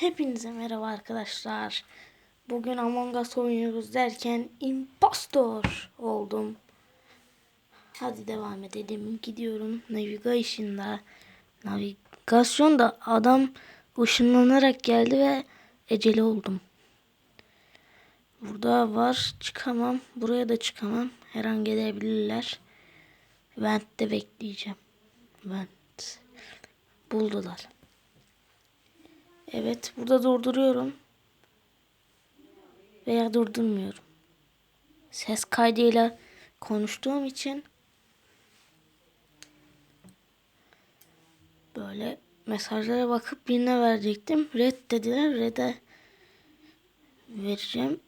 Hepinize merhaba arkadaşlar. Bugün Among Us oynuyoruz derken impostor oldum. Hadi devam edelim. Gidiyorum navigation'da. Navigasyonda adam ışınlanarak geldi ve eceli oldum. Burada var çıkamam. Buraya da çıkamam. Her an gelebilirler. Vent'te bekleyeceğim. Vent. Buldular. Evet burada durduruyorum. Veya durdurmuyorum. Ses kaydıyla konuştuğum için böyle mesajlara bakıp birine verecektim. Red dediler. Red'e vereceğim.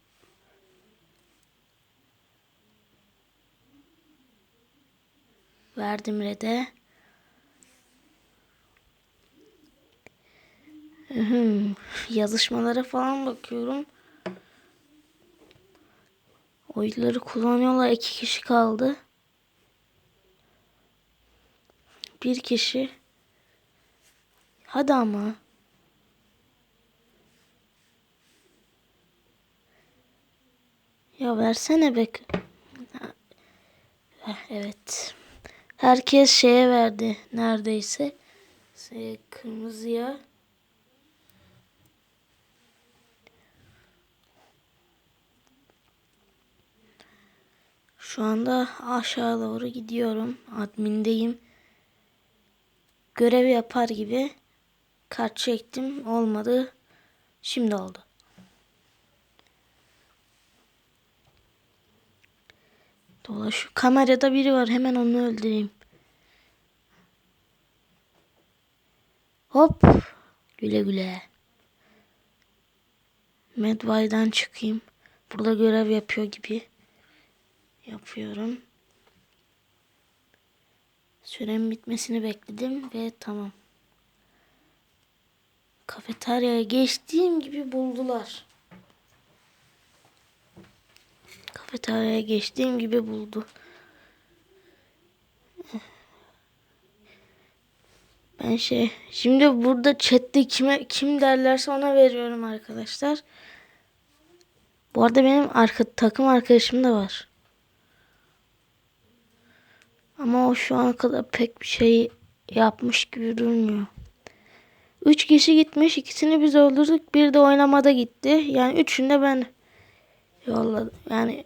Verdim Red'e. Yazışmalara falan bakıyorum. Oyları kullanıyorlar. iki kişi kaldı. Bir kişi. Hadi ama. Ya versene be. Evet. Herkes şeye verdi neredeyse. Şey, Kırmızıya. Şu anda aşağı doğru gidiyorum. Admindeyim. Görev yapar gibi kart çektim. Olmadı. Şimdi oldu. Dolaş. Kamerada biri var. Hemen onu öldüreyim. Hop. Güle güle. Medbay'dan çıkayım. Burada görev yapıyor gibi yapıyorum. Süremin bitmesini bekledim ve tamam. Kafeteryaya geçtiğim gibi buldular. Kafeteryaya geçtiğim gibi buldu. Ben şey şimdi burada chatte kime kim derlerse ona veriyorum arkadaşlar. Bu arada benim arka, takım arkadaşım da var. Ama o şu ana kadar pek bir şey yapmış gibi durmuyor. Üç kişi gitmiş. ikisini biz öldürdük. Bir de oynamada gitti. Yani üçünü de ben yolladım. Yani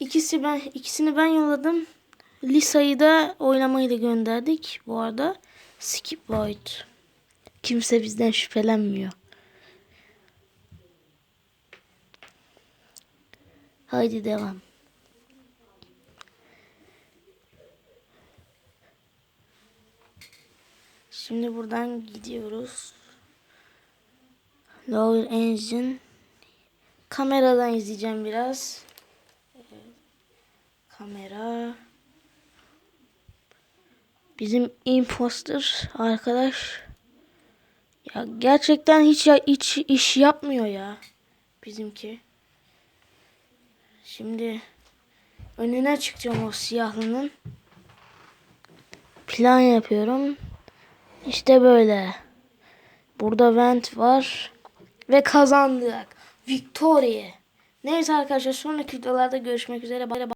ikisi ben ikisini ben yolladım. Lisa'yı da oynamayı da gönderdik. Bu arada skip void. Kimse bizden şüphelenmiyor. Haydi devam. Şimdi buradan gidiyoruz. Lower Engine. Kameradan izleyeceğim biraz. Kamera. Bizim imposter arkadaş. Ya gerçekten hiç ya, hiç iş yapmıyor ya. Bizimki. Şimdi önüne çıkacağım o siyahlının. Plan yapıyorum. İşte böyle. Burada vent var. Ve kazandık. Victoria. Neyse arkadaşlar sonraki videolarda görüşmek üzere.